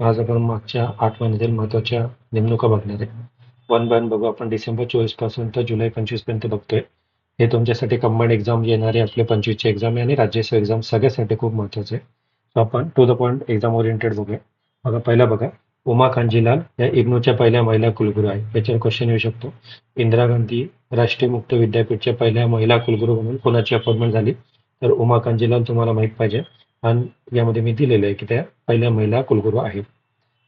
आज आपण मागच्या आठ महिन्यातील महत्त्वाच्या नेमणुका बघणार आहे. वन बाय वन बघू आपण डिसेंबर चोवीसपासून तर जुलै पंचवीसपर्यंत बघतोय. हे तुमच्यासाठी कंबाईंड एक्झाम येणारे आपले पंचवीसचे एक्झाम आहे आणि राज्यसेवा एक्झाम सगळ्यासाठी खूप महत्त्वाचे आहे. आपण to the point exam oriented बघूया. बघा पहिला बघा. उमा कांजीलाल या इग्नोच्या पहिल्या महिला कुलगुरू आहे याच्यावर क्वेश्चन येऊ शकतो. इंदिरा गांधी राष्ट्रीय मुक्त विद्यापीठच्या पहिल्या महिला कुलगुरू म्हणून कोणाची अपॉइंटमेंट झाली? तर उमा कांजीलाल तुम्हाला माहीत पाहिजे. आणि यामध्ये मी दिलेलं आहे की त्या पहिल्या महिला कुलगुरू आहेत.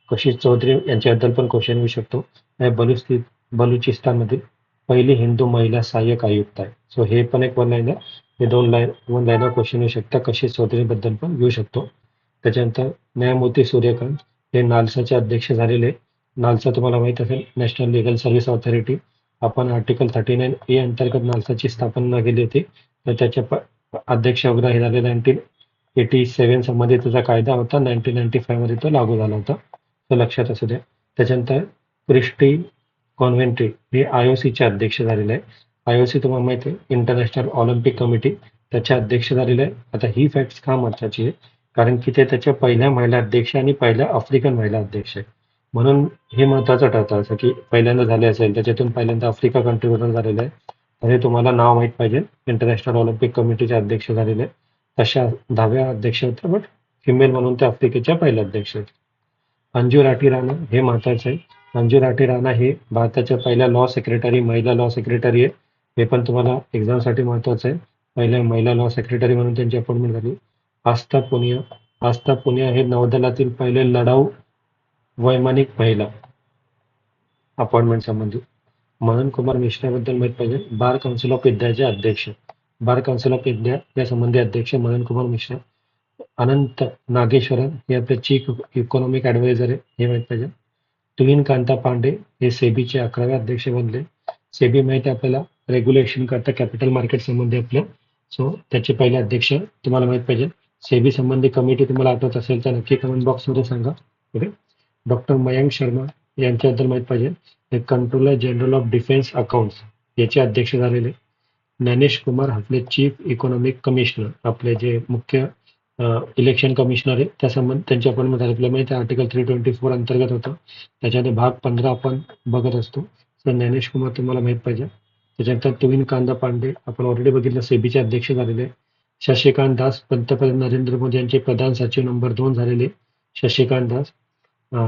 कशिश चौधरी यांच्याबद्दल पण क्वेश्चन येऊ शकतो. या बलुस्ती बलुचिस्तानमधील पहिली हिंदू महिला सहाय्यक आयुक्त आहे. सो हे पण एक वन लाईन हे दोन लाईन वन लाईन क्वेश्चन येऊ शकतात कशिश चौधरीबद्दल पण येऊ शकतो. त्याच्यानंतर न्यायमूर्ती सूर्यकांत हे नालसाचे अध्यक्ष झालेले नालसा तुम्हाला माहीत असेल नॅशनल लिगल सर्व्हिस ऑथॉरिटी आपण आर्टिकल थर्टी नाईन ए अंतर्गत नालसाची स्थापना केली होती. तर त्याच्या अध्यक्ष वगैरे हे झाले नाईन्टीन एटी सेव्हन संबंधित त्याचा कायदा होता नाईन्टीन नाईन्टी फाईव्हमध्ये तो लागू झाला होता. तो लक्षात असू द्या. त्याच्यानंतर क्रिस्टी कॉन्व्हेंट्री हे आय ओ सीचे अध्यक्ष झालेले आहे. आय ओ सी तुम्हाला माहिती आहे इंटरनॅशनल ऑलिम्पिक कमिटी त्याचे अध्यक्ष झालेले आहे. आता ही फॅक्ट का महत्वाची आहे कारण की ते त्याच्या पहिल्या महिला अध्यक्ष आणि पहिल्या आफ्रिकन महिला अध्यक्ष आहे म्हणून हे महत्वाचं ठरतं असं की पहिल्यांदा झाले असेल त्याच्यातून पहिल्यांदा आफ्रिका कंट्रीवरून झालेलं आहे. तर हे तुम्हाला नाव माहीत पाहिजे. इंटरनॅशनल ऑलिम्पिक कमिटीचे अध्यक्ष झालेले आहे. तशा दहाव्या अध्यक्ष होत्या बट फिमेल म्हणून ते आफ्रिकेच्या पहिल्या अध्यक्ष होत्या अंजू राठी राणा हे महत्त्वाचे आहे अंजू राठी राणा हे भारताच्या पहिल्या लॉ सेक्रेटरी महिला लॉ सेक्रेटरी आहे हे पण तुम्हाला एक्झामसाठी महत्वाचं आहे पहिल्या महिला लॉ सेक्रेटरी म्हणून त्यांची अपॉइंटमेंट झाली. आस्था पुनिया. आस्था पुनिया हे नौदलातील पहिले लढाऊ वैमानिक महिला अपॉइंटमेंट संबंधित मनन कुमार मिश्राबद्दल माहीत पाहिजे. बार काउन्सिल ऑफ इंडियाचे अध्यक्ष. बार काउन्सिल ऑफ इंडिया या संबंधी अध्यक्ष मनन कुमार मिश्रा अनंत नागेश्वरन हे आपले चीफ इकॉनॉमिक ॲडवायझर आहे हे माहीत पाहिजे. तुहिन कांता पांडे हे सेबीचे अकरावे अध्यक्ष बनले. सेबी माहिती आहे आपल्याला रेग्युलेशन करता कॅपिटल मार्केट संबंधी आपल्या सो त्याचे पहिले अध्यक्ष तुम्हाला माहीत पाहिजे. सेबी संबंधी कमिटी तुम्हाला आठवत असेल तर नक्की कमेंट बॉक्समध्ये सांगा. ओके डॉक्टर मयांक शर्मा यांच्याबद्दल माहीत पाहिजे. हे controller general of defence accounts याचे अध्यक्ष झालेले. ज्ञानेश कुमार आपले चीफ इकॉनॉमिक कमिशनर आपले जे मुख्य इलेक्शन कमिशनर आहे त्या संबंध त्यांच्या आपण झाले आपल्याला माहिती आहे आर्टिकल थ्री ट्वेंटी फोर अंतर्गत होतं. त्याच्यामध्ये भाग पंधरा आपण बघत असतो. तर ज्ञानेश कुमार तुम्हाला माहीत पाहिजे. त्याच्यानंतर तुविन कांदा पांडे आपण ऑलरेडी बघितलं सेबीचे अध्यक्ष झालेले शशिकांत दास पंतप्रधान नरेंद्र मोदी यांचे प्रधान सचिव नंबर दोन झालेले शशिकांत दास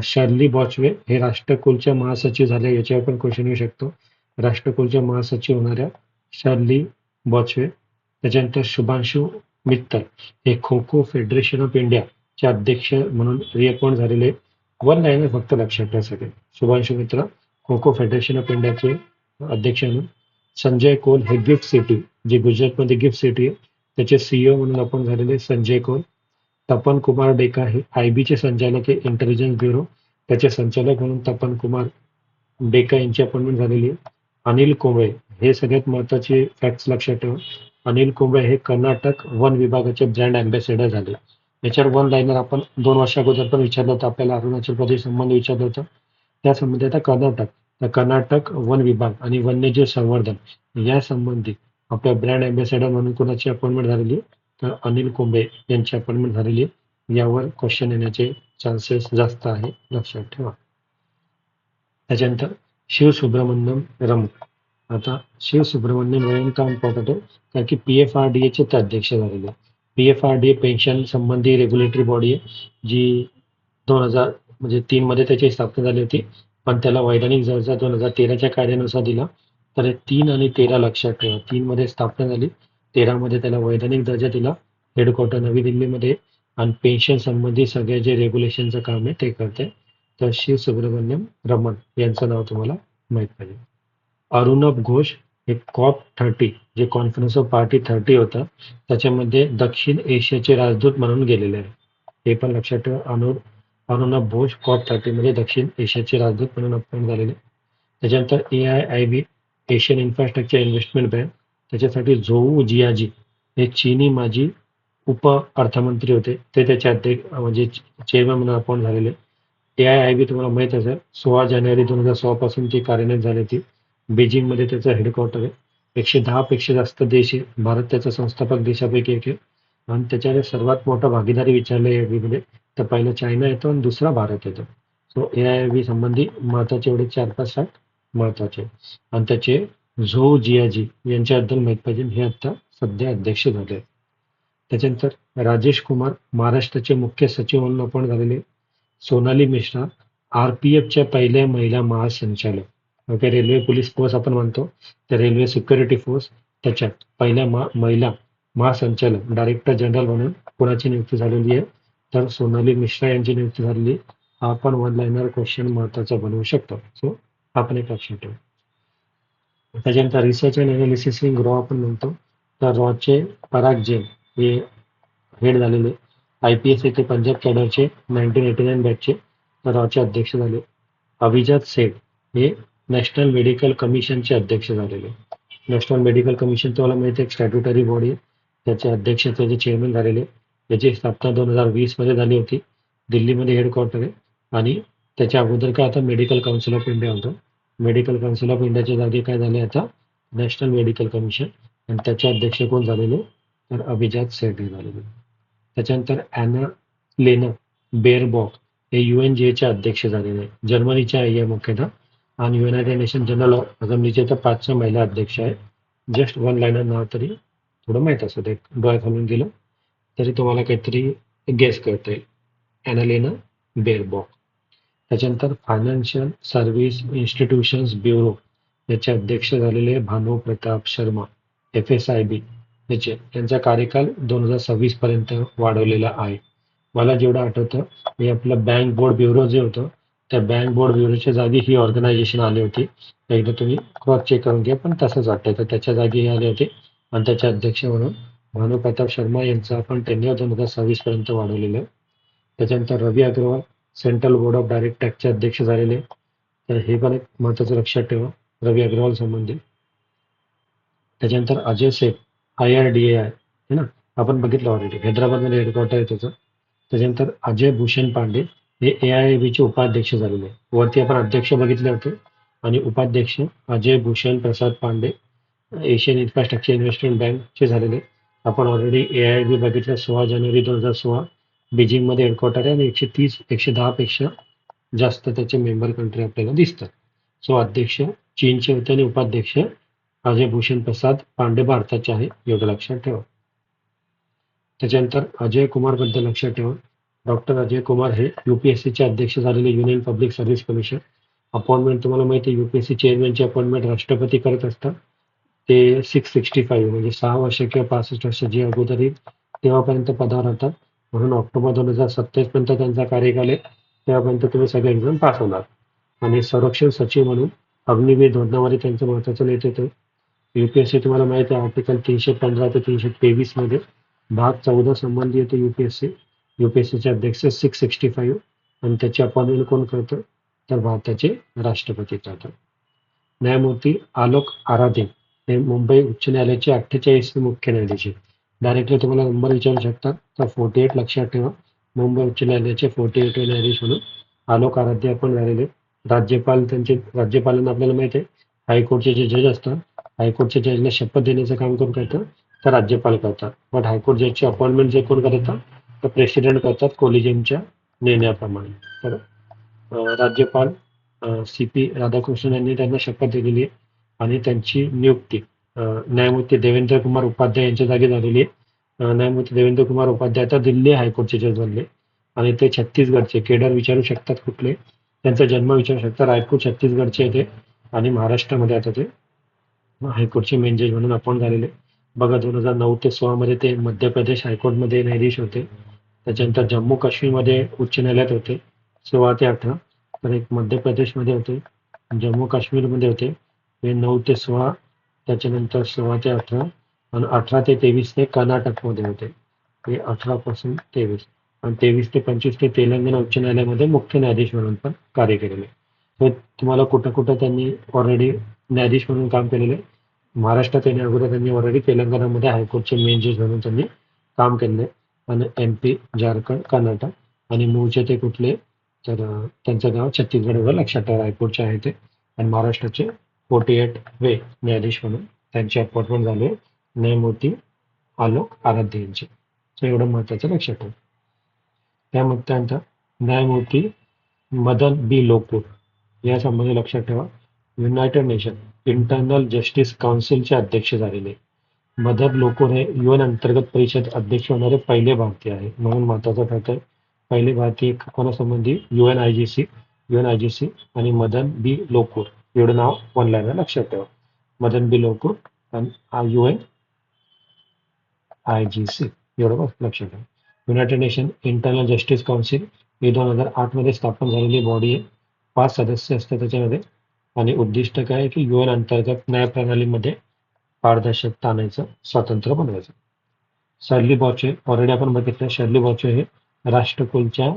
शार्ली बॉचवे हे राष्ट्रकुलच्या महासचिव झाले याच्यावर पण क्वेश्चन येऊ शकतो. राष्ट्रकुलच्या महासचिव होणाऱ्या शार्ली बॉचवे त्याच्यानंतर शुभांशु मित्तल हे खो खो फेडरेशन ऑफ इंडियाचे अध्यक्ष म्हणून रिअपॉइंट झालेले वन लाईनर फक्त लक्षात ठेवा शुभांशु मित्र खो खो फेडरेशन ऑफ इंडियाचे अध्यक्ष म्हणून. संजय कोल हे गिफ्ट सिटी जे गुजरातमध्ये गिफ्ट सिटी आहे त्याचे सीईओ म्हणून आपण झालेले संजय कोल. तपन कुमार डेका हे आय बीचे संचालक आहे इंटेलिजन्स ब्युरो त्याचे संचालक म्हणून तपन कुमार डेका यांची अपॉइंटमेंट झालेली आहे. अनिल कोंबळे हे सगळ्यात महत्त्वाचे फॅक्ट लक्षात ठेवा. अनिल कुंबळे हे कर्नाटक वन विभागाचे ब्रँड अँबॅसेडर झाले. याच्यावर वन लाईनर आपण दोन वर्षा अगोदर पण विचारलं होतं. आपल्याला अरुणाचल प्रदेश संबंध विचारलं होतं. त्या संबंधी आता कर्नाटक. तर कर्नाटक वन विभाग आणि वन्यजीव संवर्धन या संबंधी आपल्या ब्रँड अँबॅसेडर म्हणून कोणाची अपॉइंटमेंट झालेली तर अनिल कुंबळे यांची अपॉइंटमेंट झालेली यावर क्वेश्चन येण्याचे चान्सेस जास्त आहे. लक्षात ठेवा. त्याच्यानंतर शिव सुब्रमण्यम आता शिव सुब्रमण्यम रम का इम्पॉर्टंट आहे कारण की पी एफ आर डी एचे ते अध्यक्ष झालेले P F R D A pension संबंधी रेग्युलेटरी बॉडी आहे जी दोन हजार म्हणजे तीन मध्ये त्याची स्थापना झाली होती. पण त्याला वैधानिक दर्जा दोन हजार तेराच्या कायद्यानुसार दिला. तर हे तीन आणि तेरा लक्षात ठेवा. तीन मध्ये स्थापना झाली. तेरा मध्ये त्याला वैधानिक दर्जा दिला. हेडक्वार्टर नवी दिल्लीमध्ये आणि पेन्शन संबंधी सगळे जे रेग्युलेशनचं काम आहे ते करते. तर शिव सुब्रमण्यम रमण यांचं नाव तुम्हाला माहीत पाहिजे. अरुणब घोष हे कॉप थर्टी जे कॉन्फरन्स ऑफ पार्टी थर्टी होतं त्याच्यामध्ये दक्षिण एशियाचे राजदूत म्हणून गेलेले आहे हे पण लक्षात ठेवा अनु अरुणब घोष कॉप थर्टी म्हणजे दक्षिण एशियाचे राजदूत म्हणून अपॉइंट झालेले. त्याच्यानंतर A I I B Asian infrastructure investment bank त्याच्यासाठी झोऊ जियाजी हे चीनी माजी उप अर्थमंत्री होते. ते त्याचे अध्यक्ष म्हणजे चेअरमॅन म्हणून अपॉइंट झालेले. ए आय आय बी तुम्हाला माहीत असेल सोळा जानेवारी दोन हजार सोळा पासून ती कार्यान्वित झाली होती बीजिंगमध्ये त्याचं हेडक्वार्टर आहे. एकशे दहापेक्षा जास्त देश आहे. भारत त्याचा संस्थापक देशापैकी एक आहे. आणि त्याच्याने सर्वात मोठा भागीदारी विचारले यामध्ये तर पहिलं चायना येतो आणि दुसरा भारत येतो. सो ए आय बी संबंधी महत्त्वाचे एवढे चार पाच साठ महत्त्वाचे आणि त्याचे झो जियाजी यांच्याबद्दल माहीत पाहिजे. हे आता सध्या अध्यक्ष झाले आहेत. त्याच्यानंतर राजेश कुमार महाराष्ट्राचे मुख्य सचिव म्हणून आपण झालेले सोनाली मिश्रा आर पी एफच्या पहिल्या महिला महासंचालक. ओके रेल्वे पोलीस फोर्स आपण म्हणतो. तर रेल्वे सिक्युरिटी फोर्स त्याच्यात पहिल्या मा महिला महासंचालक डायरेक्टर जनरल म्हणून कोणाची नियुक्ती झालेली आहे? तर सोनाली मिश्रा यांची नियुक्ती झालेली आहे. आपण वन लाईनर क्वेश्चन महत्त्वाचा बनवू शकतो. सो आपण एक लक्षात ठेवू. त्याच्यानंतर रिसर्च अँड अनालिसिस विंग रॉ आपण म्हणतो. तर रॉचे पराग जैन हे हेड झालेले आय पी एस येथे पंजाब कॅडरचे नाईन्टीन एटी नाईन बॅचचे तर रॉचे अध्यक्ष झाले अभिजात सेठ हे नॅशनल मेडिकल कमिशनचे अध्यक्ष झालेले. नॅशनल मेडिकल कमिशन तुम्हाला माहिती आहे एक स्टॅट्युटरी बॉडी आहे. त्याचे अध्यक्ष त्याचे चेअरमन झालेले. याची स्थापना दोन हजार वीसमध्ये झाली होती. दिल्लीमध्ये हेडक्वार्टर आहे. आणि त्याच्या अगोदर काय आता मेडिकल काउन्सिल ऑफ इंडिया होतं. मेडिकल काउन्सिल ऑफ इंडियाच्या जागी काय झाले आता? नॅशनल मेडिकल कमिशन आणि त्याचे अध्यक्ष कोण झालेले? तर अभिजात सेठी झालेले. त्याच्यानंतर अॅना लेना बेअरबॉक हे यू एन जी एचे अध्यक्ष झालेले. जर्मनीच्या आहे मुख्यतः आणि युनायटेड नेशन जनरल असेंब्लीचे तर पाचशे महिला अध्यक्ष आहे जस्ट वन लाईनर नाव तरी थोडं माहीत असतं ते डोळ्या खालून गेलं तरी तुम्हाला काहीतरी गेस करता येईल. ॲनालेना बेअरबॉक त्याच्यानंतर फायनान्शियल सर्व्हिस इन्स्टिट्यूशन्स ब्युरो याचे अध्यक्ष झालेले Bhanu Pratap Sharma F S I B याचे. यांचा कार्यकाल दोन हजार सव्वीस पर्यंत वाढवलेला आहे. मला जेवढं आठवतं हे आपलं बँक बोर्ड ब्युरो जे होतं त्या बँक बोर्ड ब्युरोच्या जागी ही ऑर्गनायझेशन आली होती. एकदा तुम्ही क्रॉस चेक करून घ्या पण तसंच वाटतंय. तर त्याच्या जागी हे आले होते. आणि त्याचे अध्यक्ष म्हणून भानु प्रताप शर्मा यांचा आपण टेन्युअर दोन हजार सव्वीस पर्यंत वाढवलेलं आहे. त्याच्यानंतर Ravi Agrawal central board of डायरेक्टरचे अध्यक्ष झालेले तर हे पण एक महत्वाचं लक्षात ठेवा. रवी अग्रवाल संबंधी. त्याच्यानंतर Ajay Seth I R D A I है ना? आपण बघितलं ऑलरेडी हैदराबादमध्ये हेडक्वार्टर आहे त्याचं. त्याच्यानंतर अजय भूषण पांडे हे ए आय बीचे उपाध्यक्ष झालेले आहे. वरती आपण अध्यक्ष बघितले होते आणि उपाध्यक्ष Ajay Bhushan Prasad Pandey Asian infrastructure investment बँकचे झालेले आपण ऑलरेडी ए आय बी बघितलं सोळा जानेवारी दोन हजार सोळा. बीजिंगमध्ये हेडक्वार्टर आहे आणि एकशे तीस एकशे दहा पेक्षा जास्त त्याचे मेंबर कंट्री आपल्याला दिसतात. सो अध्यक्ष चीनचे होते आणि उपाध्यक्ष अजय भूषण प्रसाद पांडे भारताचे आहे. एवढं लक्षात ठेवा. त्याच्यानंतर अजय कुमारबद्दल लक्षात ठेवा. डॉक्टर अजय कुमार हे युपीएससीचे अध्यक्ष झालेले union public service commission appointment तुम्हाला माहिती आहे युपीएससी चेअरमॅनची अपॉइंटमेंट राष्ट्रपती करत असतात. ते सिक्स सिक्स्टी फाईव्ह म्हणजे सहा वर्ष किंवा पासष्ट वर्ष जे अगोदर येईल तेव्हापर्यंत पदावर राहतात. म्हणून ऑक्टोबर दोन हजार सत्तावीस पर्यंत त्यांचा कार्यकाल आहे. तेव्हापर्यंत तुम्ही सगळे एक्झाम पास होणार. आणि संरक्षण सचिव म्हणून अग्निवीर धोरणामध्ये त्यांचं महत्वाचं नेतृत्व. युपीएससी तुम्हाला माहिती आहे आर्टिकल तीनशे पंधरा ते तीनशे तेवीसमध्ये भाग चौदा संबंधी येते युपीएससी युपीएससीचे अध्यक्ष सिक्स सिक्स्टी फाईव्ह आणि त्याचे अपॉइंटमेंट कोण करतं? तर भारताचे राष्ट्रपती करतात न्यायमूर्ती आलोक आराधे हे मुंबई उच्च न्यायालयाचे अठ्ठेचाळीस मुख्य न्यायाधीश आहेत. डायरेक्टली तुम्हाला नंबर विचारू शकता तर फोर्टी एट लक्षात ठेवा. मुंबई उच्च न्यायालयाचे फोर्टी एट न्यायाधीश म्हणून आलोक आराध्य आपण झालेले राज्यपाल त्यांचे राज्यपालांना आपल्याला माहिती आहे. हायकोर्टचे जे जज असतात हायकोर्टच्या जजला शपथ देण्याचं काम कोण करतं? तर राज्यपाल करतात. बट हायकोर्ट जजची अपॉइंटमेंट जे कोण करतात? तर प्रेसिडेंट करतात कोलिजियमच्या निर्णयाप्रमाणे तर राज्यपाल सी पी राधाकृष्णन यांनी त्यांना शपथ दिलेली आहे आणि त्यांची नियुक्ती न्यायमूर्ती देवेंद्र कुमार उपाध्याय यांच्या जागी झालेली आहे. न्यायमूर्ती देवेंद्र कुमार उपाध्याय आता दिल्ली हायकोर्टचे जज बनले आणि ते छत्तीसगडचे केडर विचारू शकतात कुठले त्यांचा जन्म विचारू शकतात रायपूर छत्तीसगडचे ते आणि महाराष्ट्रामध्ये आता ते हायकोर्टचे मेन जज म्हणून अपॉइंट झालेले. बघा दोन हजार नऊ ते सोळा मध्ये ते मध्य प्रदेश हायकोर्टमध्ये न्यायाधीश होते. त्याच्यानंतर जम्मू काश्मीरमध्ये उच्च न्यायालयात होते. सोळा ते अठरा तर एक मध्य प्रदेशमध्ये होते. जम्मू काश्मीरमध्ये होते. हे नऊ ते सोळा त्याच्यानंतर सोळा ते अठरा आणि अठरा ते तेवीस ते कर्नाटकमध्ये होते. हे अठरा पासून तेवीस आणि तेवीस ते पंचवीस ते तेलंगणा उच्च न्यायालयामध्ये मुख्य न्यायाधीश म्हणून पण कार्य केलेले. तुम्हाला कुठं कुठं त्यांनी ऑलरेडी न्यायाधीश म्हणून काम केलेलं. आहे महाराष्ट्रात येण्या अगोदर त्यांनी ऑलरेडी तेलंगणामध्ये हायकोर्टचे मेन जज म्हणून त्यांनी काम केले आणि एम पी झारखंड कर्नाटक आणि मूळचे ते कुठले तर त्यांचं गाव छत्तीसगड वगैरे लक्षात ठेवा. हायकोर्टचे आहे ते. आणि महाराष्ट्राचे फोर्टी एट वे न्यायाधीश म्हणून त्यांचे अपॉइंटमेंट झाले न्यायमूर्ती आलोक आराध्य यांचे. सो एवढं महत्वाचं लक्षात ठेवा. त्यामध्ये त्यानंतर न्यायमूर्ती मदन बी लोकूर. या संबंधी लक्षात ठेवा. युनायटेड नेशन इंटरनल जस्टिस काउन्सिलचे अध्यक्ष झालेले. मदर लोकूर हे युएन अंतर्गत परिषद अध्यक्ष होणारे पहिले भारतीय आहे. म्हणून महत्वाचं ठरतंय पहिले भारतीय कोणासंबंधी? UN I G C UN I G C आणि मदन बी लोकूर. एवढं नाव वन लक्षात ठेवा. मदन बी लोकूर आणि युएन आय जी सी. एवढं लक्षात ठेवा. United nation internal justice council ही दोन हजार आठमध्ये स्थापन झालेली बॉडी आहे. पाच सदस्य असतात त्याच्यामध्ये. आणि उद्दिष्ट काय आहे की युएन अंतर्गत न्याय प्रणालीमध्ये पारदर्शकता आणायचं स्वातंत्र्य बनवायचं. शर्ली बॉचे ऑलरेडी आपण बघितलं शर्ली बॉचे हे राष्ट्रकुलच्या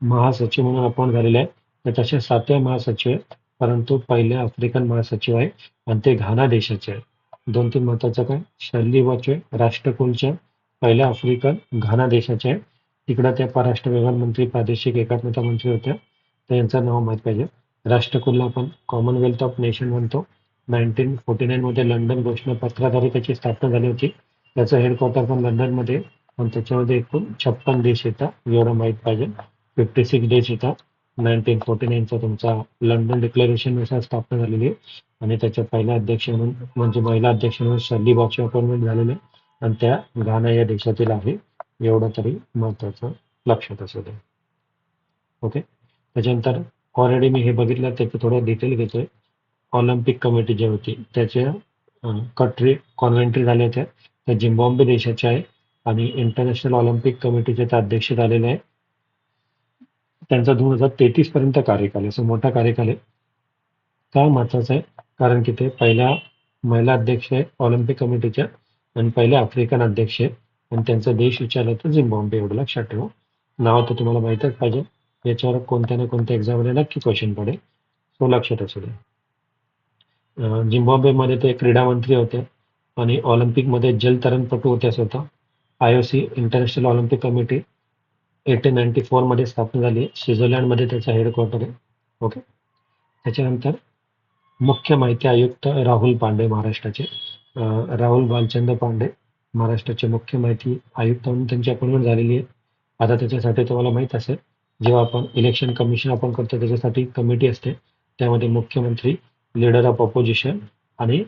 महासचिव म्हणून अपॉइंट झालेले आहेत. तर तसे सातव्या महासचिव आहेत परंतु पहिले आफ्रिकन महासचिव आहे आणि ते घाना देशाचे आहे दोन तीन महत्वाचं काय? शर्ली बॉचे राष्ट्रकुलच्या पहिल्या आफ्रिकन घाना देशाचे आहे तिकडं त्या परराष्ट्र व्यवहार मंत्री प्रादेशिक एकात्मता मंत्री होत्या. तर यांचं नाव माहीत पाहिजे. राष्ट्रकुलला आपण कॉमनवेल्थ ऑफ नेशन म्हणतो. नाईन्टीन फोर्टी नाईन मध्ये लंडन घोषणापत्राद्वारे त्याची स्थापना झाली होती. त्याचं हेडक्वार्टर पण लंडनमध्ये आहे. आणि त्याच्यामध्ये एकूण छप्पन देश येतात. एवढं माहीत पाहिजे. फिफ्टी सिक्स डेज येतात. नाईन्टीन फोर्टी नाईनचा तुमचा लंडन डिक्लेरेशननुसार स्थापना झालेली आहे. आणि त्याच्या पहिल्या अध्यक्ष म्हणून म्हणजे महिला अध्यक्ष म्हणून शर्ली बॉक्सची अपॉइंटमेंट झालेली आहे. आणि त्या घाना या देशातील आहे. एवढं तरी महत्वाचं लक्षात असू दे. ओके त्याच्यानंतर ऑलरेडी मी हे बघितलं त्याचं थोडं डिटेल घेतोय. ऑलिम्पिक कमिटी जी होती त्याच्या कट्री कॉन्व्हेंट्री झाल्या होत्या. त्या झिम्बॉम्बे देशाच्या आहे आणि इंटरनॅशनल ऑलिम्पिक कमिटीचे त्या अध्यक्ष झालेले आहे. त्यांचा दोन हजार तेहतीस पर्यंत कार्यकाल असं मोठा कार्यकाल आहे. का महत्वाचं आहे? कारण की ते पहिल्या महिला अध्यक्ष आहे ऑलिम्पिक कमिटीच्या आणि पहिले आफ्रिकन अध्यक्ष आहे. आणि त्यांचा देश विचारला तर झिम्बॉम्बे एवढं लक्षात ठेवा. नाव तर तुम्हाला माहीतच पाहिजे. याच्यावर कोणत्या ना कोणत्या एक्झाममध्ये नक्की क्वेश्चन पडेल. तो लक्षात असू दे. अं, झिम्बाब्वेमध्ये ते क्रीडा मंत्री होते आणि ऑलिम्पिकमध्ये जलतरणपटू होते स्वतः I O C international olympic committee eighteen ninety फोरमध्ये स्थापन झाली. स्वित्झर्लंडमध्ये त्याचा हेडक्वार्टर आहे. ओके त्याच्यानंतर मुख्य माहिती आयुक्त राहुल पांडे महाराष्ट्राचे. राहुल बालचंद्र पांडे महाराष्ट्राचे मुख्य माहिती आयुक्त म्हणून त्यांची अपॉइंटमेंट झालेली आहे. आता त्याच्यासाठी तुम्हाला माहीत असेल जेव्हा आपण इलेक्शन कमिशन आपण करतो त्याच्यासाठी कमिटी असते. त्यामध्ये मुख्यमंत्री लीडर ऑफ ऑपोजिशन आणि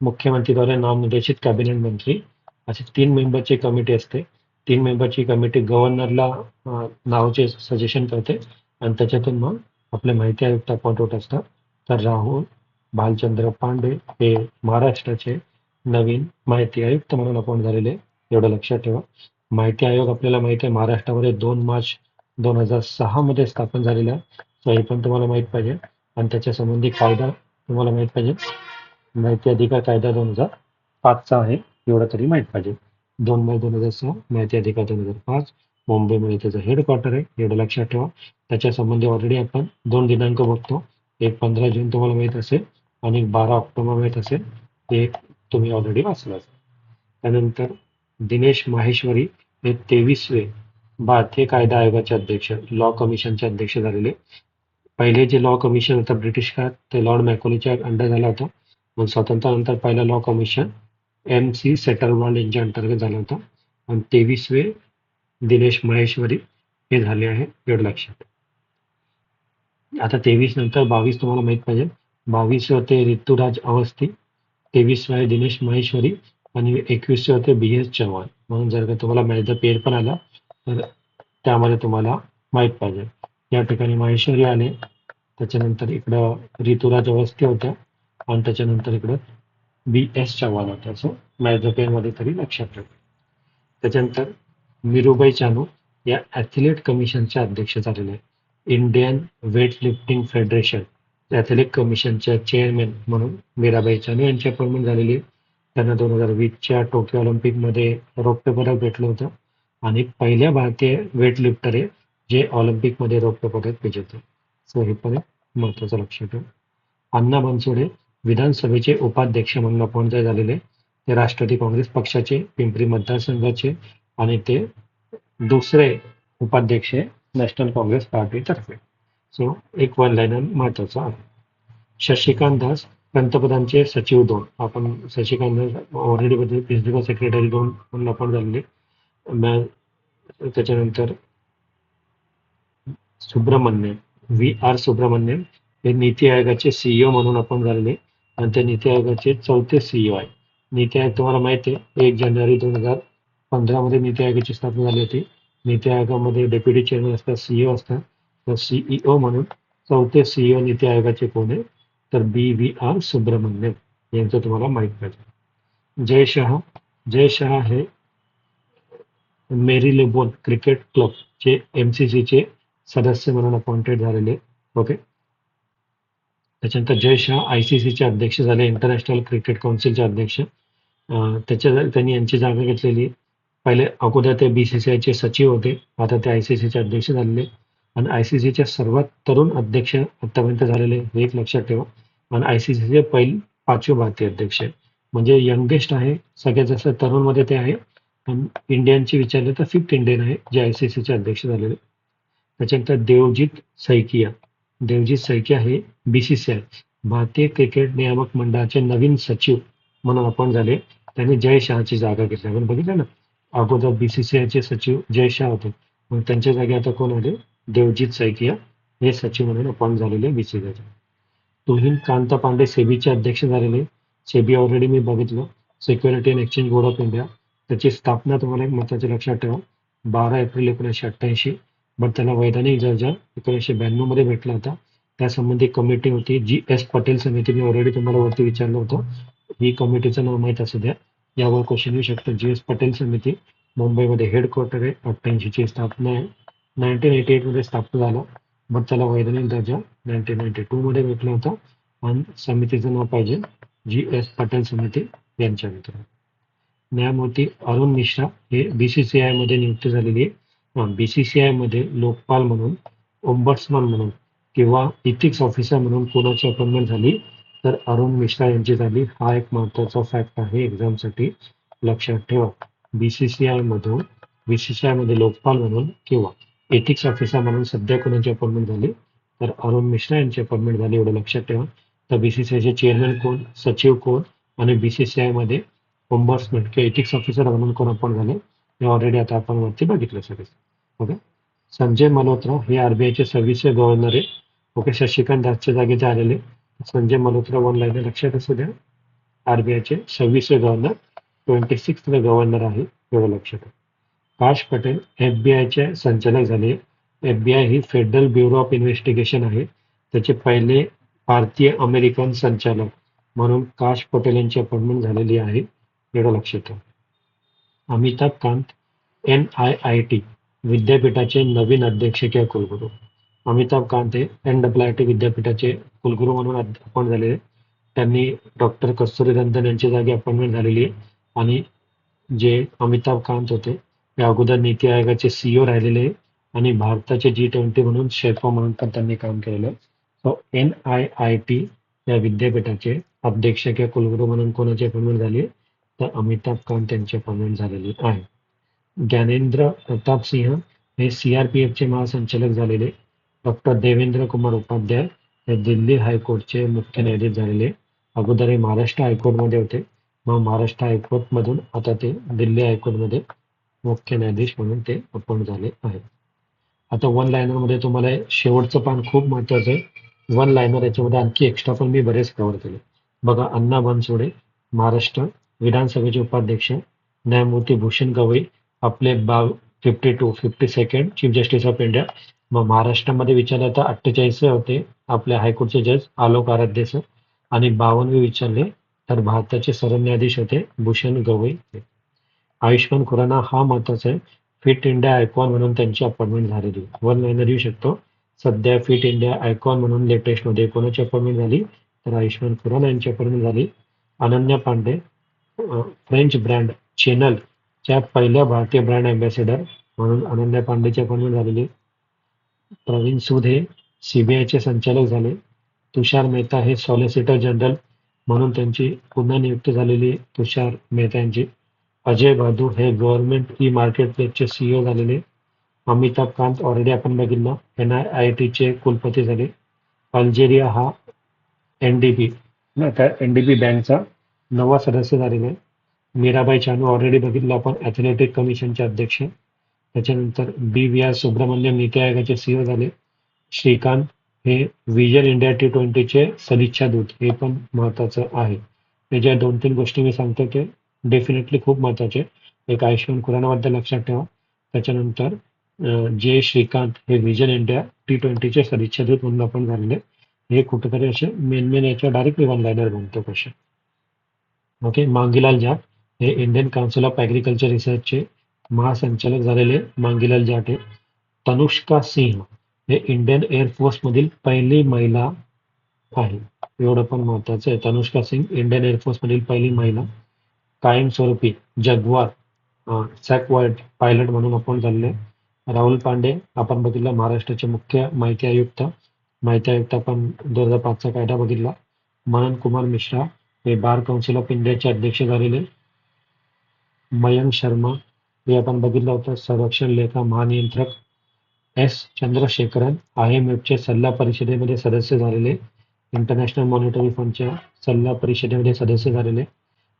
मुख्यमंत्रीद्वारे नामनिर्देशित कॅबिनेट मंत्री अशी तीन मेंबरची कमिटी असते. तीन मेंबरची कमिटी गव्हर्नरला नावचे सजेशन करते आणि त्याच्यातून मग आपले माहिती आयुक्त अपॉइंट होत असतात. तर राहुल भालचंद्र पांडे हे महाराष्ट्राचे नवीन माहिती आयुक्त म्हणून अपॉइंट झालेले. एवढं लक्षात ठेवा. माहिती आयोग आपल्याला माहिती आहे महाराष्ट्रामध्ये दोन मार्च दोन हजार सहा मध्ये स्थापन झालेला आहे हे पण तुम्हाला माहीत पाहिजे. आणि त्याच्या संबंधी कायदा तुम्हाला माहीत पाहिजे. माहिती अधिकार कायदा दोन हजार पाचचा आहे एवढा तरी माहीत पाहिजे. दोन मे दोन हजार सहा माहिती अधिकार दोन हजार पाच मुंबईमध्ये त्याचं हेडक्वार्टर आहे एवढं लक्षात ठेवा. त्याच्या संबंधी ऑलरेडी आपण दोन दिनांक बघतो. एक पंधरा जून तुम्हाला माहीत असेल आणि बारा ऑक्टोबर माहीत असेल. ते तुम्ही ऑलरेडी वाचलं असेल. त्यानंतर दिनेश माहेश्वरी हे तेवीसवे भारतीय कायदा आयोगाचे अध्यक्ष लॉ कमिशनचे अध्यक्ष झालेले. पहिले जे लॉ कमिशन होतं ब्रिटिश काळात ते लॉर्ड मॅकोलीच्या अंडर झाला होता. मग स्वातंत्र्यानंतर पहिला law commission M C Setalvad यांच्या अंतर्गत झाला होता. आणि तेवीसवे दिनेश महेश्वरी हे झाले आहे एवढं लक्षात. आता तेवीस नंतर बावीस तुम्हाला माहीत पाहिजे. बावीस होते ऋतुराज अवस्थी तेवीस आहे दिनेश महेश्वरी आणि एकवीसशे होते बी एस चव्हाण. म्हणून जर का तुम्हाला मॅच द पेर पण आला तर त्यामध्ये तुम्हाला माहीत पाहिजे. या ठिकाणी माहेश्वरी आले त्याच्यानंतर इकडं ऋतुराज अवस्थे होत्या आणि त्याच्यानंतर इकडं बी एस चव्हाण होत्या. सो मॅच तरी लक्षात ठेवा. त्याच्यानंतर मिरूबाई चानू या ॲथलेट कमिशनच्या अध्यक्ष झालेले आहेत. Indian weight lifting federation athlete कमिशनच्या चेअरमॅन म्हणून मीराबाई चानू यांची अपॉइंटमेंट झालेली आहे. त्यांना दोन हजार वीसच्या टोकियो ऑलिम्पिकमध्ये रौप्य पदक भेटलं होतं. आणि पहिल्या भारतीय वेट लिफ्टर आहे जे ऑलिम्पिकमध्ये रौप्य पदक विजेते. सो हे पण महत्वाचं लक्षात ठेवा अण्णा बनसोडे विधानसभेचे उपाध्यक्ष म्हणून अपॉइंट झालेले. ते राष्ट्रवादी काँग्रेस पक्षाचे पिंपरी मतदारसंघाचे आणि ते दुसरे उपाध्यक्ष नॅशनल काँग्रेस पार्टीतर्फे सो एक वन लाईनर महत्त्वाचा आहे. शशिकांत दास पंतप्रधानचे सचिव दोन. आपण Shashikant Das already principal secretary दोन म्हणून अपॉइंट झालेले. मॅन त्याच्यानंतर सुब्रमण्यम व्ही आर सुब्रमण्यम हे नीती आयोगाचे सीईओ म्हणून आपण झालेले. आणि त्या नीती आयोगाचे चौथे सीईओ आहे नीती आयोग तुम्हाला माहिती आहे एक जानेवारी दोन हजार पंधरा मध्ये नीती आयोगाची स्थापना झाली होती. नीती आयोगामध्ये डेप्युटी चेअरमन असतात सीईओ असतात. तर सीईओ म्हणून चौथे सीईओ नीती आयोगाचे कोण आहे? तर बी व्ही आर सुब्रमण्यम यांचं तुम्हाला माहीत पाहिजे. जय शहा. जय शहा हे मेरी लेबोन क्रिकेट क्लबचे एम सी सीचे सदस्य म्हणून अपॉइंटेड झालेले. ओके त्याच्यानंतर जय शाह आय सी सीचे अध्यक्ष झाले इंटरनॅशनल क्रिकेट काउन्सिलचे अध्यक्ष. त्याच्या त्यांनी यांची जागा घेतलेली. पहिले अगोदर ते बी सी सी आयचे सचिव होते आता ते आय सी सीचे अध्यक्ष झालेले. आणि आय सी सीचे सर्वात तरुण अध्यक्ष आतापर्यंत झालेले हे एक लक्षात ठेवा. आणि आय सी सीचे पहिले पाचवे भारतीय अध्यक्ष. म्हणजे यंगेस्ट आहे सगळ्यात जास्त तरुणमध्ये ते आहे. पण इंडियनची विचारले तर फिफ्थ इंडियन आहे जे आय सी सीचे अध्यक्ष झालेले. त्याच्यानंतर देवजित सैकिया. देवजित सैकिया हे बीसीसीआय भारतीय क्रिकेट नियामक मंडळाचे नवीन सचिव म्हणून अपॉइंट झाले. त्यांनी जय शहाची जागा घेतली. आपण बघितलं ना अगोदर बीसीसीआयचे सचिव जय शहा होते. मग त्यांच्या जागी आता कोण आले? देवजित सैकिया हे सचिव म्हणून अपॉइंट झालेले बीसीसीआयचे तुहीन कांता पांडे सेबीचे अध्यक्ष झालेले. सेबी ऑलरेडी मी बघितलं. Security and exchange board of India त्याची स्थापना तुम्हाला एक महत्त्वाचे लक्षात ठेवा. बारा एप्रिल एकोणीसशे अठ्ठ्याऐंशी बट त्याला वैधानिक दर्जा एकोणीसशे ब्याण्णवमध्ये भेटला होता त्यासंबंधी कमिटी होती जी एस पटेल समिती मी ऑलरेडी तुम्हाला वरती विचारलं होतं. ही कमिटीचं नाव माहीत असू द्या. यावर क्वेश्चन येऊ शकतो जी एस पटेल समिती मुंबईमध्ये हेडक्वार्टर आहे अठ्ठ्याऐंशीची स्थापना आहे. नाईन्टीन एटी एटमध्ये स्थापना झाला बट त्याला वैधानिक दर्जा नाईन्टीन नाईन्टी टू मध्ये भेटला होता. आणि समितीचं नाव पाहिजे जी एस पटेल समिती यांच्या मित्र न्यायमूर्ती अरुण मिश्रा हे बीसीसीआयमध्ये नियुक्त झालेली आहे बीसीसीआयमध्ये लोकपाल म्हणून ओम्बड्समन म्हणून किंवा इथिक्स ऑफिसर म्हणून कोणाची अपॉइंटमेंट झाली तर अरुण मिश्रा यांची झाली. हा एक महत्त्वाचा फॅक्ट आहे. एक्झामसाठी लक्षात ठेवा. बीसीसीआय मधून बीसीसीआयमध्ये लोकपाल म्हणून किंवा एथिक्स ऑफिसर म्हणून सध्या कोणाची अपॉइंटमेंट झाली तर अरुण मिश्रा यांची अपॉइंटमेंट झाली एवढं लक्षात ठेवा. तर बीसीसीआयचे चेअरमॅन कोण सचिव कोण आणि बीसीसीआयमध्ये कोम्बर्समेंट किंवा एथिक्स ऑफिसर म्हणून कोण अपॉइंट झाले हे ऑलरेडी आता आपण वरती बघितलं सगळे. ओके संजय मल्होत्रा हे आरबीआयचे सव्वीसवे गव्हर्नर आहे. ओके शशिकांत दासच्या जागी झालेले. आलेले संजय मल्होत्रा वन लाईन लक्षात असू द्या. आरबीआयचे सव्वीसवे गव्हर्नर ट्वेंटी सिक्स गव्हर्नर आहे. एवढं लक्षात ठेवा. काश पटेल एफबीआयचे संचालक झाले. एफबीआय ही फेडरल ब्युरो ऑफ इन्व्हेस्टिगेशन आहे. त्याचे पहिले भारतीय अमेरिकन संचालक म्हणून काश पटेल यांची अपॉइंटमेंट झालेली आहे. एवढं लक्षात ठेवा. Amitabh Kant N I I T विद्यापीठाचे नवीन अध्यक्ष किंवा कुलगुरू. अमिताभ कांत हे एन डब्ल्यू आय टी विद्यापीठाचे कुलगुरू म्हणून अपॉइंट झालेले. त्यांनी डॉक्टर कस्तुरीरंगन यांच्या जागी अपॉइंटमेंट झालेली आहे. आणि जे अमिताभ कांत होते ते अगोदर नीती आयोगाचे सीईओ राहिलेले आणि भारताचे जी ट्वेंटी म्हणून शेर्पा म्हणून पण त्यांनी काम केलेलं आहे. So N I I T या विद्यापीठाचे अध्यक्ष किंवा कुलगुरू म्हणून कोणाची अपॉइंटमेंट झाली आहे? तर अमिताभ कांत यांची अपॉइंटमेंट झालेली आहे ज्ञानेंद्र प्रताप सिंह हे सीआरपीएफचे महासंचालक झालेले. डॉक्टर देवेंद्र कुमार उपाध्याय हे दिल्ली हायकोर्टचे मुख्य न्यायाधीश झालेले. अगोदर हे महाराष्ट्र हायकोर्टमध्ये होते. मग महाराष्ट्र हायकोर्टमधून आता ते दिल्ली हायकोर्टमध्ये मुख्य न्यायाधीश म्हणून ते अपॉइंट झाले आहेत. आता वन लायनरमध्ये तुम्हाला शेवटचं पान खूप महत्वाचं आहे. वन लायनर याच्यामध्ये आणखी एक्स्ट्रा पण मी बरेच कव्हर केले. बघा अण्णा बनसोडे महाराष्ट्र विधानसभेचे उपाध्यक्ष न्यायमूर्ती भूषण गवई आपले बा fifty two fifty second chief justice of India मग महाराष्ट्रामध्ये विचारलं तर अठ्ठेचाळीस होते आपले हायकोर्टचे जज आलोक आराध्य सर आणि बावनवे विचारले तर भारताचे सरन्यायाधीश होते भूषण गवई आयुष्मान खुराना हा महत्त्वाचा आहे. फिट इंडिया आयकॉन म्हणून त्यांची अपॉइंटमेंट झालेली वन लाईनर येऊ शकतो. सध्या फिट इंडिया आयकॉन म्हणून लेटेस्टमध्ये कोणाची अपॉइंटमेंट झाली? तर आयुष्मान खुराना यांची अपॉइंटमेंट झाली. अनन्या पांडे फ्रेंच ब्रँड चॅनलच्या पहिल्या भारतीय ब्रँड अँबॅसेडर म्हणून अनन्या पांडेची अपॉइंटमेंट झालेली. प्रवीण सूद हे सीबीआयचे संचालक झाले. तुषार मेहता हे सॉलिसिटर जनरल म्हणून त्यांची पुन्हा नियुक्ती झालेली तुषार मेहता यांची अजय बादू हे गव्हर्नमेंट ई मार्केट प्लेसचे सीईओ झालेले. अमिताभ कांत ऑलरेडी आपण बघितलं. एन आय आय टीचे कुलपती झाले. अल्जेरिया हा N D B N D B बँकचा नवा सदस्य झालेला आहे. मीराबाई चानू ऑलरेडी बघितलं आपण ॲथलेटिक कमिशनचे अध्यक्ष त्याच्यानंतर B V R Subrahmanyam NITI आयोगाचे सीओ झाले. श्रीकांत हे विजन इंडिया टी ट्वेंटीचे सदिच्छा दूत हे पण महत्वाचं आहे. हे ज्या दोन तीन गोष्टी मी सांगतो ते डेफिनेटली खूप महत्त्वाचे एक आयुष्यमान खुरानाबद्दल लक्षात ठेवा. त्याच्यानंतर जे श्रीकांत हे विजन इंडिया टी ट्वेंटीचे सदिच्छा दूत म्हणून आपण झालेले हे कुठेतरी असे मेन मेन याच्या डायरेक्टली वन लाईनर बनतो क्वेश्चन ओके मांगीलाल जाट हे इंडियन काउन्सिल ऑफ ॲग्रिकल्चर रिसर्चचे महासंचालक झालेले मांगीलाल जाट हे. तनुष्का सिंह हे इंडियन एअरफोर्समधील पहिली महिला आहे. एवढं पण महत्वाचं आहे. तनुष्का सिंग इंडियन एअरफोर्स मधील पहिली महिला. कायमस्वरूपी जगवार सॅकवर्ड पायलट म्हणून आपण झालेले. राहुल पांडे आपण बघितलं महाराष्ट्राचे मुख्य माहिती आयुक्त. माहिती आयुक्त आपण दोन हजार पाचचा कायदा बघितला. मनन कुमार मिश्रा हे बार काउन्सिल ऑफ इंडियाचे अध्यक्ष झालेले मयंक शर्मा. हे आपण बघितलं होतं. संरक्षण लेखा महानियंत्रक एस. चंद्रशेखरन आय एम एफचे सल्ला परिषदेमध्ये सदस्य झालेले. इंटरनॅशनल मॉनिटरी फंडच्या सल्ला परिषदेमध्ये सदस्य झालेले.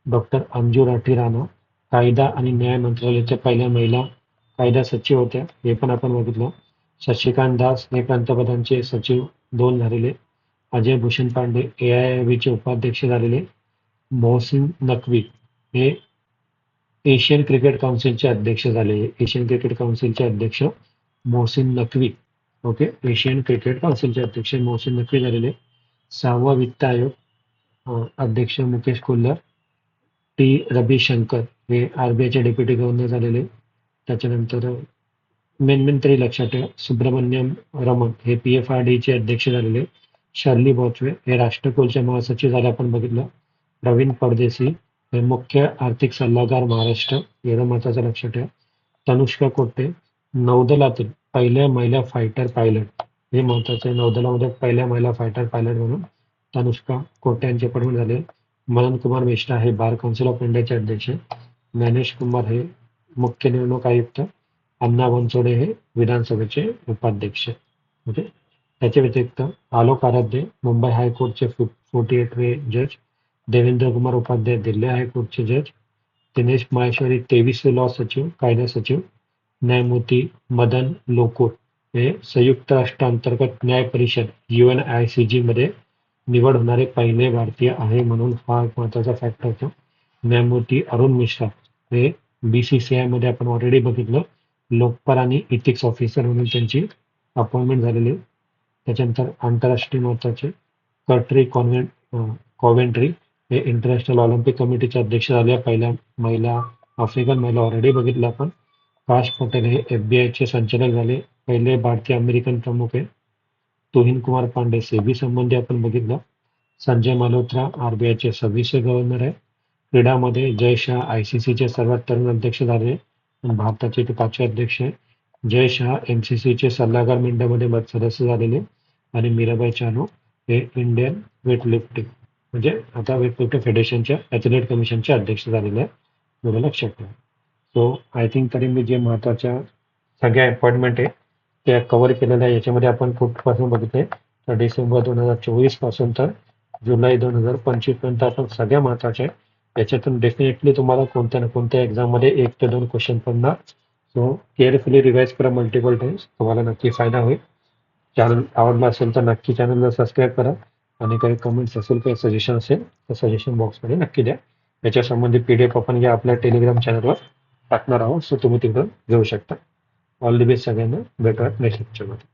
डॉक्टर अंजू राठी राणा कायदा आणि न्याय मंत्रालयाच्या पहिल्या महिला कायदा सचिव होत्या. हे पण आपण बघितलं. शशिकांत दास हे पंतप्रधानचे सचिव दोन झालेले. अजय भूषण पांडे ए आय चे उपाध्यक्ष झालेले मोहसिन नकवी हे एशियन क्रिकेट काउन्सिलचे अध्यक्ष झाले. एशियन क्रिकेट काउन्सिलचे अध्यक्ष Mohsin Naqvi. Okay Asian cricket काउन्सिलचे अध्यक्ष मोहसिन नकवी झालेले. सहावा वित्त आयोग अध्यक्ष मुकेश कोल्हर टी रविशंकर हे आरबीआयचे डेप्युटी गव्हर्नर झालेले. त्याच्यानंतर मेन मेन तरी लक्षात ठेवा. सुब्रमण्यम रमण हे पी एफ आर डीचे अध्यक्ष झालेले. शर्ली बॉचवे हे राष्ट्रकुलचे महासचिव झाले आपण बघितलं. प्रवीण परदेशी हे मुख्य आर्थिक सल्लागार महाराष्ट्र एवढं महत्वाचं लक्षात ठेवा. तनुष्का कोट्टे नौदलातील पहिल्या महिला फायटर पायलट हे महत्वाचं आहे नौदलामध्ये पहिल्या महिला फायटर पायलट म्हणून तनुष्का कोट्टे यांचे अपॉइंटमेंट झाले. मदन कुमार मिश्रा हे बार काउन्सिल ऑफ इंडियाचे अध्यक्ष ज्ञानेश कुमार हे मुख्य निवडणूक आयुक्त. अण्णा बनसोडे हे विधानसभेचे उपाध्यक्ष ओके? त्याच्या व्यतिरिक्त आलोक आराध्य मुंबई हायकोर्टचे फोर्टी एटवे जज देवेंद्र कुमार उपाध्याय दिल्ली हायकोर्टचे जज दिनेश माहेश्वरी तेवीसवे लॉ सचिव कायदा सचिव न्यायमूर्ती मदन लोकूर हे संयुक्त राष्ट्रांतर्गत न्याय परिषद U N I C G मध्ये निवड होणारे पहिले भारतीय आहे म्हणून हा एक महत्त्वाचा फॅक्टर होतो. न्यायमूर्ती अरुण मिश्रा हे बीसीसीआयमध्ये आपण ऑलरेडी बघितलं लोकपाल आणि इथिक्स ऑफिसर म्हणून त्यांची अपॉइंटमेंट झालेली. त्याच्यानंतर आंतरराष्ट्रीय महत्त्वाचे कर्ट्री कॉन्व्हेंट कॉव्हेंट्री हे इंटरनॅशनल ऑलिम्पिक कमिटीचे अध्यक्ष झाले. पहिल्या महिला आफ्रिकन महिला ऑलरेडी बघितलं आपण. काश पटेल हे एफ चे संचालक झाले. पहिले भारतीय अमेरिकन प्रमुख आहे तुहिन कुमार पांडे. सेबी संबंधी आपण बघितलं. संजय मल्होत्रा आरबीआयचे सव्वीसवे गव्हर्नर आहे. क्रीडामध्ये जय शाह आय सी सीचे सर्वात तरुण अध्यक्ष झाले. आणि भारताचे ते पाचवे अध्यक्ष आहे. जय शहा एम सी सीचे सल्लागार मंडळामध्ये मत सदस्य झालेले आणि मीराबाई चानू हे इंडियन वेट लिफ्टिंग म्हणजे आता वेट लिफ्टिंग फेडरेशनच्या ॲथलेट कमिशनचे अध्यक्ष झालेले आहे एवढं लक्षात ठेवा. सो आय थिंक तरी मी जे महत्त्वाच्या सगळ्या अपॉइंटमेंट आहे त्या कवर केलेल्या आहे याच्यामध्ये आपण कुठपासून बघितले? तर डिसेंबर दोन हजार चोवीसपासून तर जुलै दोन हजार पंचवीसपर्यंत आपण सगळ्या महत्त्वाच्या आहे याच्यातून डेफिनेटली तुम्हाला कोणत्या ना कोणत्या एक्झाममध्ये एक ते दोन क्वेश्चन पडणार. सो केअरफुली रिवाइज करा मल्टिपल टाइम्स तुम्हाला नक्की फायदा होईल. चॅनल आवडला असेल तर नक्की चॅनलला सबस्क्राईब करा. आणि काही कमेंट्स असेल काही सजेशन असेल तर सजेशन बॉक्समध्ये नक्की द्या. याच्या संबंधित पी डी एफ आपण या आपल्या टेलिग्राम चॅनलवर टाकणार आहोत. सो तुम्ही तिकडून घेऊ शकता. ऑल द बेस्ट सगळ्यांना. भेटूयात नेक्स्ट लेक्चरमध्ये